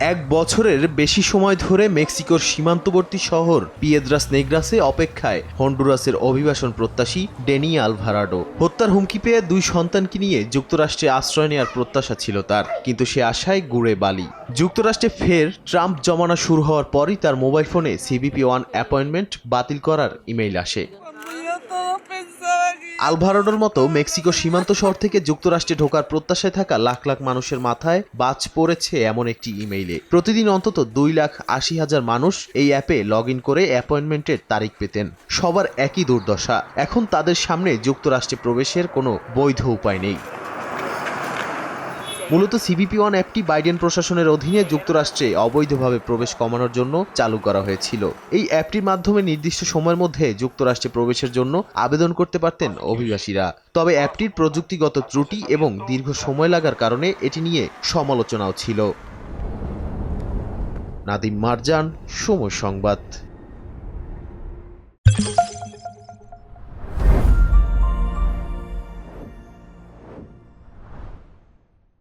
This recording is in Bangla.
এক বছরের বেশি সময় ধরে মেক্সিকোর সীমান্তবর্তী শহর পিয়েদ্রাস নেগ্রাসে অপেক্ষায় হন্ডুরাসের অভিবাসন প্রত্যাশী ডেনি আলভারাডো। হত্যার হুমকি পেয়ে দুই সন্তানকে নিয়ে যুক্তরাষ্ট্রে আশ্রয় নেওয়ার প্রত্যাশা ছিল তার, কিন্তু সে আশায় গুড়ে বালি। যুক্তরাষ্ট্রে ফের ট্রাম্প জমানা শুরু হওয়ার পরই তার মোবাইল ফোনে সিবিপি ওয়ান অ্যাপয়েন্টমেন্ট বাতিল করার ইমেইল আসে। আলভারাডোর মতো মেক্সিকো সীমান্ত শহর থেকে যুক্তরাষ্ট্রে ঢোকার প্রত্যাশায় থাকা লাখ লাখ মানুষের মাথায় বাজ পড়েছে এমন একটি ইমেইলে। প্রতিদিন অন্তত দুই লাখ আশি হাজার মানুষ এই অ্যাপে লগ ইন করে অ্যাপয়েন্টমেন্টের তারিখ পেতেন। সবার একই দুর্দশা। এখন তাদের সামনে যুক্তরাষ্ট্রে প্রবেশের কোনো বৈধ উপায় নেই। মূলত সিবিপি ওয়ান অ্যাপটি বাইডেন প্রশাসনের অধীনে যুক্তরাষ্ট্রে অবৈধভাবে প্রবেশ কমানোর জন্য চালু করা হয়েছিল। এই অ্যাপটির মাধ্যমে নির্দিষ্ট সময়ের মধ্যে যুক্তরাষ্ট্রে প্রবেশের জন্য আবেদন করতে পারতেন অভিবাসীরা। তবে অ্যাপটির প্রযুক্তিগত ত্রুটি এবং দীর্ঘ সময় লাগার কারণে এটি নিয়ে সমালোচনাও ছিল। নাদিম মারজান, সময় সংবাদ।